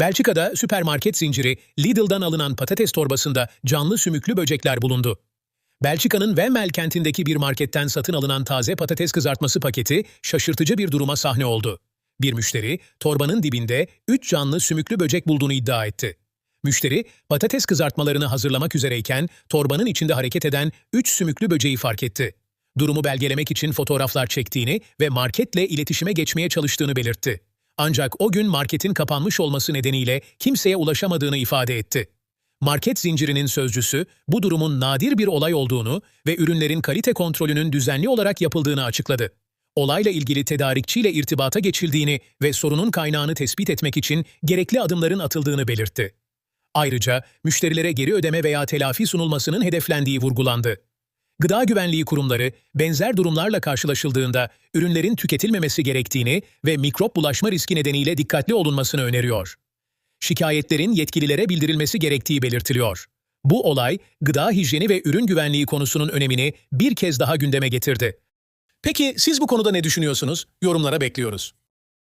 Belçika'da süpermarket zinciri Lidl'dan alınan patates torbasında canlı sümüklü böcekler bulundu. Belçika'nın Wemmel kentindeki bir marketten satın alınan taze patates kızartması paketi şaşırtıcı bir duruma sahne oldu. Bir müşteri torbanın dibinde 3 canlı sümüklü böcek bulduğunu iddia etti. Müşteri patates kızartmalarını hazırlamak üzereyken torbanın içinde hareket eden 3 sümüklü böceği fark etti. Durumu belgelemek için fotoğraflar çektiğini ve marketle iletişime geçmeye çalıştığını belirtti. Ancak o gün marketin kapanmış olması nedeniyle kimseye ulaşamadığını ifade etti. Market zincirinin sözcüsü bu durumun nadir bir olay olduğunu ve ürünlerin kalite kontrolünün düzenli olarak yapıldığını açıkladı. Olayla ilgili tedarikçiyle irtibata geçildiğini ve sorunun kaynağını tespit etmek için gerekli adımların atıldığını belirtti. Ayrıca müşterilere geri ödeme veya telafi sunulmasının hedeflendiği vurgulandı. Gıda güvenliği kurumları benzer durumlarla karşılaşıldığında ürünlerin tüketilmemesi gerektiğini ve mikrop bulaşma riski nedeniyle dikkatli olunmasını öneriyor. Şikayetlerin yetkililere bildirilmesi gerektiği belirtiliyor. Bu olay gıda hijyeni ve ürün güvenliği konusunun önemini bir kez daha gündeme getirdi. Peki siz bu konuda ne düşünüyorsunuz? Yorumlara bekliyoruz.